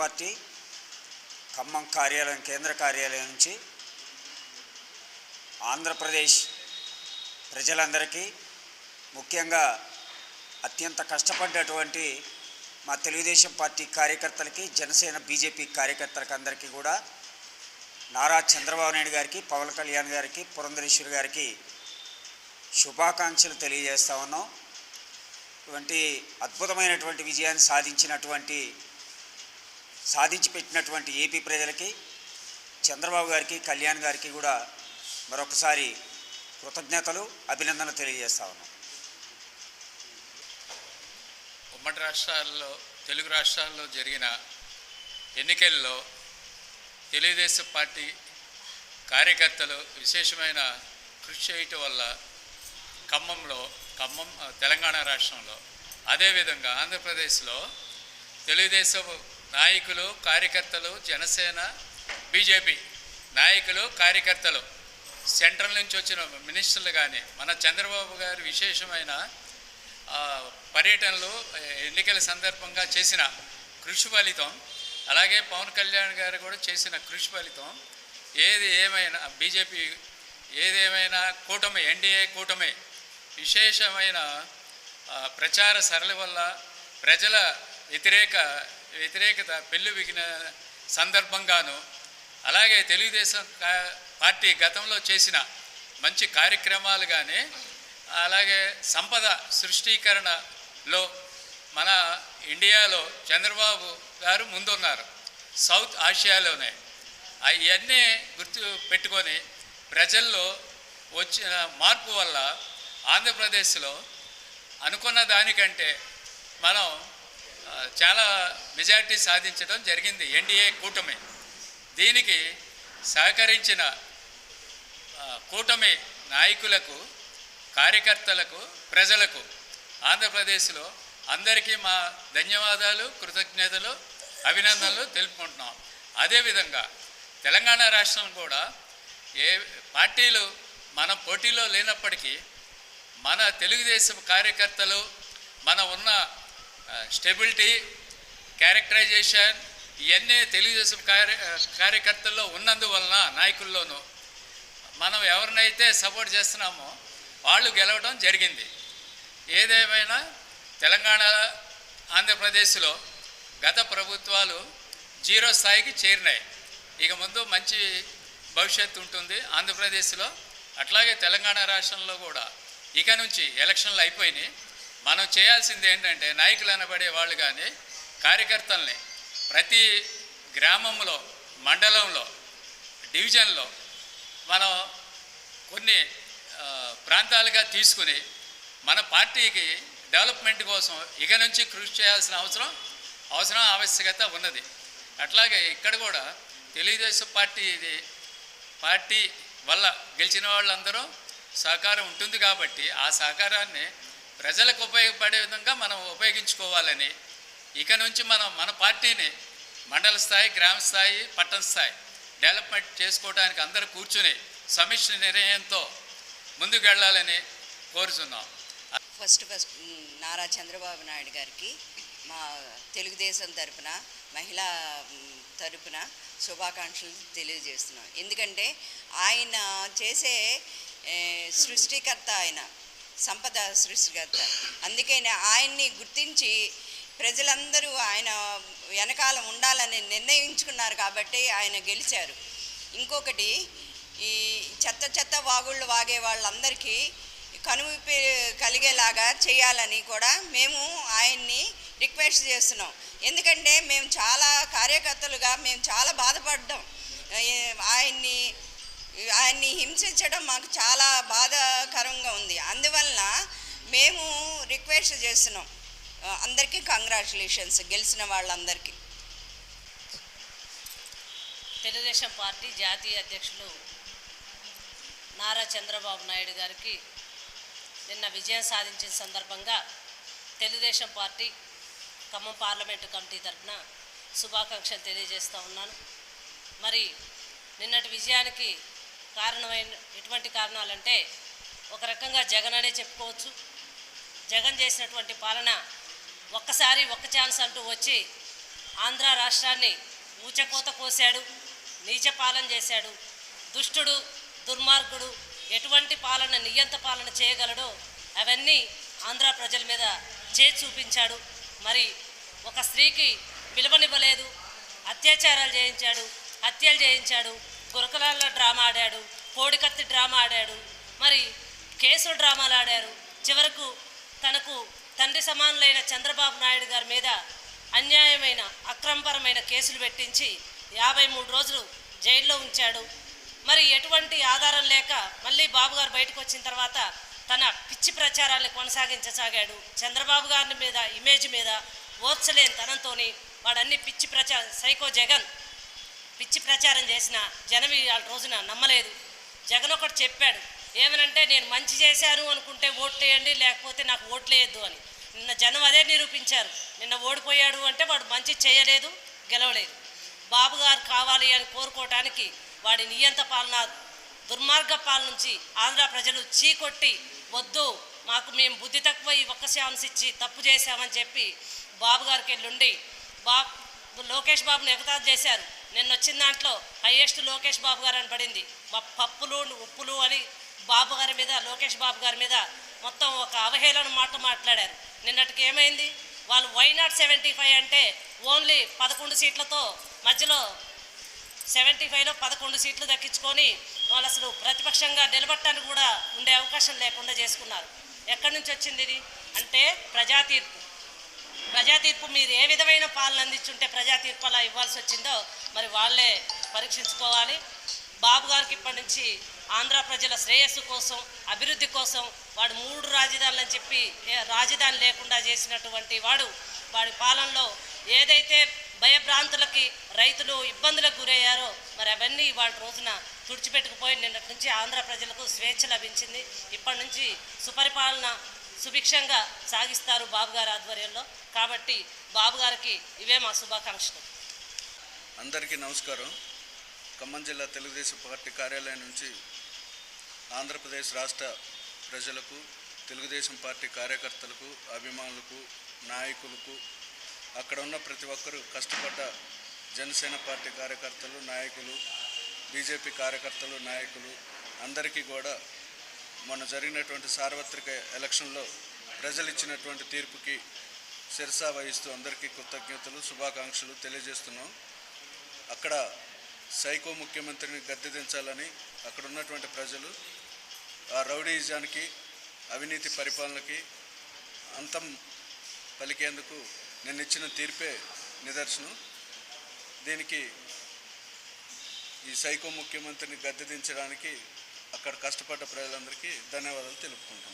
Party Khammam కార్యాలయం కేంద్ర కార్యాలయం నుంచి ఆంధ్రప్రదేశ్ ప్రజలందరికీ ముఖ్యంగా అత్యంత కష్టపడ్డటువంటి మా తెలుగుదేశం పార్టీ కార్యకర్తలకి జనసేన బీజేపీ కార్యకర్తలకు అందరికీ కూడా నారా చంద్రబాబు నాయుడు గారికి పవన్ కళ్యాణ్ గారికి పురంధరేశ్వరి గారికి శుభాకాంక్షలు తెలియజేస్తా ఉన్నాం. ఇటువంటి అద్భుతమైనటువంటి విజయాన్ని సాధించినటువంటి సాధించి పెట్టినటువంటి ఏపీ ప్రజలకి చంద్రబాబు గారికి కళ్యాణ్ గారికి కూడా మరొకసారి కృతజ్ఞతలు అభినందనలు తెలియజేస్తా ఉన్నాం. ఉమ్మడి రాష్ట్రాల్లో తెలుగు రాష్ట్రాల్లో జరిగిన ఎన్నికల్లో తెలుగుదేశం పార్టీ కార్యకర్తలు విశేషమైన కృషి చేయటం వల్ల ఖమ్మంలో ఖమ్మం తెలంగాణ రాష్ట్రంలో అదేవిధంగా ఆంధ్రప్రదేశ్లో తెలుగుదేశం నాయకులు కార్యకర్తలు జనసేన బీజేపీ నాయకులు కార్యకర్తలు సెంట్రల్ నుంచి వచ్చిన మినిస్టర్లు కానీ మన చంద్రబాబు గారి విశేషమైన పర్యటనలు ఎన్నికల సందర్భంగా చేసిన కృషి ఫలితం అలాగే పవన్ కళ్యాణ్ గారు కూడా చేసిన కృషి ఫలితం ఏది ఏమైనా బీజేపీ ఏదేమైనా కూటమి ఎన్డీఏ కూటమి విశేషమైన ప్రచార సరళి వల్ల ప్రజల వ్యతిరేక వ్యతిరేకత పెళ్ళుబిగిన సందర్భంగాను అలాగే తెలుగుదేశం పార్టీ గతంలో చేసిన మంచి కార్యక్రమాలు కానీ అలాగే సంపద సృష్టీకరణలో మన ఇండియాలో చంద్రబాబు గారు ముందున్నారు సౌత్ ఆసియాలోనే. అవన్నీ గుర్తు పెట్టుకొని ప్రజల్లో వచ్చిన మార్పు వల్ల ఆంధ్రప్రదేశ్లో అనుకున్న దానికంటే మనం చాలా మెజారిటీ సాధించడం జరిగింది ఎన్డీఏ కూటమి. దీనికి సహకరించిన కూటమి నాయకులకు కార్యకర్తలకు ప్రజలకు ఆంధ్రప్రదేశ్లో అందరికీ మా ధన్యవాదాలు కృతజ్ఞతలు అభినందనలు తెలుపుకుంటున్నాం. అదేవిధంగా తెలంగాణ రాష్ట్రం కూడా ఏ పార్టీలు మన పోటీలో లేనప్పటికీ మన తెలుగుదేశం కార్యకర్తలు మన ఉన్న స్టెబిలిటీ క్యారెక్టరైజేషన్ ఇవన్నీ తెలుగుదేశం కార్య కార్యకర్తల్లో ఉన్నందువలన నాయకుల్లోనూ మనం ఎవరినైతే సపోర్ట్ చేస్తున్నామో వాళ్ళు గెలవడం జరిగింది. ఏదేమైనా తెలంగాణ ఆంధ్రప్రదేశ్లో గత ప్రభుత్వాలు జీరో స్థాయికి చేరినాయి. ఇక ముందు మంచి భవిష్యత్తు ఉంటుంది ఆంధ్రప్రదేశ్లో. అట్లాగే తెలంగాణ రాష్ట్రంలో కూడా ఇక నుంచి ఎలక్షన్లు అయిపోయినాయి. మనం చేయాల్సింది ఏంటంటే నాయకులు అనబడే వాళ్ళు కానీ కార్యకర్తల్ని ప్రతి గ్రామంలో మండలంలో డివిజన్లో మనం కొన్ని ప్రాంతాలుగా తీసుకుని మన పార్టీకి డెవలప్మెంట్ కోసం ఇక నుంచి కృషి చేయాల్సిన అవసరం అవసరం ఆవశ్యకత ఉన్నది. అట్లాగే ఇక్కడ కూడా తెలుగుదేశం పార్టీ ఇది పార్టీ వల్ల గెలిచిన వాళ్ళందరూ సహకారం ఉంటుంది కాబట్టి ఆ సహకారాన్ని ప్రజలకు ఉపయోగపడే విధంగా మనం ఉపయోగించుకోవాలని ఇక నుంచి మనం మన పార్టీని మండల స్థాయి గ్రామ స్థాయి పట్టణ స్థాయి డెవలప్మెంట్ చేసుకోవడానికి అందరూ కూర్చుని సమిష్టి నిర్ణయంతో ముందుకెళ్ళాలని కోరుతున్నాం ఫస్ట్ ఫస్ట్ నారా చంద్రబాబు నాయుడు గారికి మా తెలుగుదేశం తరపున మహిళా తరపున శుభాకాంక్షలు తెలియజేస్తున్నాం. ఎందుకంటే ఆయన చేసే సృష్టికర్త ఆయన. సంపద సృష్టికర్త. అందుకని ఆయన్ని గుర్తించి ప్రజలందరూ ఆయన వెనకాల ఉండాలని నిర్ణయించుకున్నారు కాబట్టి ఆయన గెలిచారు. ఇంకొకటి ఈ చెత్త చెత్త వాగుళ్ళు వాగే వాళ్ళందరికీ కనువిప్పి కలిగేలాగా చేయాలని కూడా మేము ఆయన్ని రిక్వెస్ట్ చేస్తున్నాం. ఎందుకంటే మేము చాలా కార్యకర్తలుగా మేము చాలా బాధపడ్డాం. ఆయన్ని ఆయన్ని హింసించడం మాకు చాలా బాధాకరంగా ఉంది. అందువలన మేము రిక్వెస్ట్ చేస్తున్నాం. అందరికీ కంగ్రాచులేషన్స్ గెలిచిన వాళ్ళందరికీ. తెలుగుదేశం పార్టీ జాతీయ అధ్యక్షులు నారా చంద్రబాబు నాయుడు గారికి నిన్న విజయం సాధించిన సందర్భంగా Telugu Desam party Khammam parliament committee తరఫున శుభాకాంక్షలు తెలియజేస్తూ ఉన్నాను. మరి నిన్నటి విజయానికి కారణమైన ఎటువంటి కారణాలంటే ఒక రకంగా జగన్ అనే చెప్పుకోవచ్చు. జగన్ చేసినటువంటి పాలన ఒక్కసారి ఒక్క ఛాన్స్ అంటూ వచ్చి ఆంధ్ర రాష్ట్రాన్ని ఊచకోత కోశాడు నీచ పాలన చేశాడు. దుష్టుడు దుర్మార్గుడు ఎటువంటి పాలన నియంత పాలన చేయగలడో అవన్నీ ఆంధ్ర ప్రజల మీద చే చూపించాడు. మరి ఒక స్త్రీకి విలువనివ్వలేదు అత్యాచారాలు చేయించాడు హత్యలు చేయించాడు. గురకలాల్లో డ్రామా ఆడాడు కోడికత్తి డ్రామా ఆడాడు మరి కేసు డ్రామాలు ఆడారు. చివరకు తనకు తండ్రి సమానులైన చంద్రబాబు నాయుడు గారి మీద అన్యాయమైన అక్రమపరమైన కేసులు పెట్టించి యాభై మూడు రోజులు జైల్లో ఉంచాడు. మరి ఎటువంటి ఆధారం లేక మళ్ళీ బాబు గారు బయటకు వచ్చిన తర్వాత తన పిచ్చి ప్రచారాన్ని కొనసాగించసాగాడు. చంద్రబాబు గారి మీద ఇమేజ్ మీద ఓర్చలేని తనంతోని వాడన్ని పిచ్చి ప్రచారం సైకో జగన్ పిచ్చి ప్రచారం చేసిన జనం ఆ రోజున నమ్మలేదు. జగన్ ఒకటి చెప్పాడు ఏమనంటే నేను మంచి చేశాను అనుకుంటే ఓట్లేయండి లేకపోతే నాకు ఓట్లేయద్దు అని. నిన్న జనం అదే నిరూపించారు నిన్న ఓడిపోయాడు అంటే వాడు మంచి చేయలేదు గెలవలేదు. బాబు గారు కావాలి అని కోరుకోవటానికి వాడి నియంత పాలన దుర్మార్గ పాలన నుంచి ఆంధ్ర ప్రజలు చీకొట్టి వద్దు మాకు మేము బుద్ధి తక్కువ ఈ ఒక్క ఛాన్స్ ఇచ్చి తప్పు చేశామని చెప్పి బాబు గారికి వెళ్ళుండి బాబు లోకేష్ బాబుని ఎగతాలు చేశారు. నిన్న వచ్చిన దాంట్లో హైయెస్ట్ లోకేష్ బాబు గారు అని పడింది. పప్పులు ఉప్పులు అని బాబు గారి మీద లోకేష్ బాబు గారి మీద మొత్తం ఒక అవహేళన మాట మాట్లాడారు. నిన్నటికి ఏమైంది? వాళ్ళు వై నాట్ సెవెంటీ ఫైవ్ అంటే ఓన్లీ పదకొండు సీట్లతో మధ్యలో సెవెంటీ ఫైవ్లో పదకొండు సీట్లు దక్కించుకొని వాళ్ళు అసలు ప్రతిపక్షంగా నిలబట్టడానికి కూడా ఉండే అవకాశం లేకుండా చేసుకున్నారు. ఎక్కడి నుంచి వచ్చింది ఇది? అంటే ప్రజా తీర్పు ప్రజా తీర్పు మీరు ఏ విధమైన పాలన అందించుంటే ప్రజా తీర్పు అలా ఇవ్వాల్సి వచ్చిందో మరి వాళ్ళే పరీక్షించుకోవాలి. బాబు గారికి ఇప్పటి నుంచి ఆంధ్ర ప్రజల శ్రేయస్సు కోసం అభివృద్ధి కోసం వాడు మూడు రాజధానులు అని చెప్పి ఏ రాజధాని లేకుండా చేసినటువంటి వాడు వాడి పాలనలో ఏదైతే భయభ్రాంతులకి రైతులు ఇబ్బందులకు గురయ్యారో మరి అవన్నీ వాటి రోజున తుడిచిపెట్టుకుపోయి నిన్నటి నుంచి ఆంధ్ర ప్రజలకు స్వేచ్ఛ లభించింది. ఇప్పటి నుంచి సుపరిపాలన సుభిక్షంగా సాగిస్తారు బాబుగారి ఆధ్వర్యంలో. కాబట్టి బాబుగారికి ఇవే మా శుభాకాంక్షలు. అందరికీ నమస్కారం. ఖమ్మం జిల్లా తెలుగుదేశం పార్టీ కార్యాలయం నుంచి ఆంధ్రప్రదేశ్ రాష్ట్ర ప్రజలకు తెలుగుదేశం పార్టీ కార్యకర్తలకు అభిమానులకు నాయకులకు అక్కడ ఉన్న ప్రతి ఒక్కరూ కష్టపడ్డ జనసేన పార్టీ కార్యకర్తలు నాయకులు బీజేపీ కార్యకర్తలు నాయకులు అందరికీ కూడా మొన్న జరిగినటువంటి సార్వత్రిక ఎలక్షన్లో ప్రజలు ఇచ్చినటువంటి తీర్పుకి శిరస వహిస్తూ అందరికీ కృతజ్ఞతలు శుభాకాంక్షలు తెలియజేస్తున్నాం. అక్కడ సైకో ముఖ్యమంత్రిని గద్దెదించాలని అక్కడ ఉన్నటువంటి ప్రజలు ఆ రౌడీజానికి అవినీతి పరిపాలనకి అంతం పలికేందుకు నేను ఇచ్చిన తీర్పే నిదర్శనం. దీనికి ఈ సైకో ముఖ్యమంత్రిని గద్దెదించడానికి అక్కడ కష్టపడ్డ ప్రజలందరికీ ధన్యవాదాలు తెలుపుకుంటున్నాను.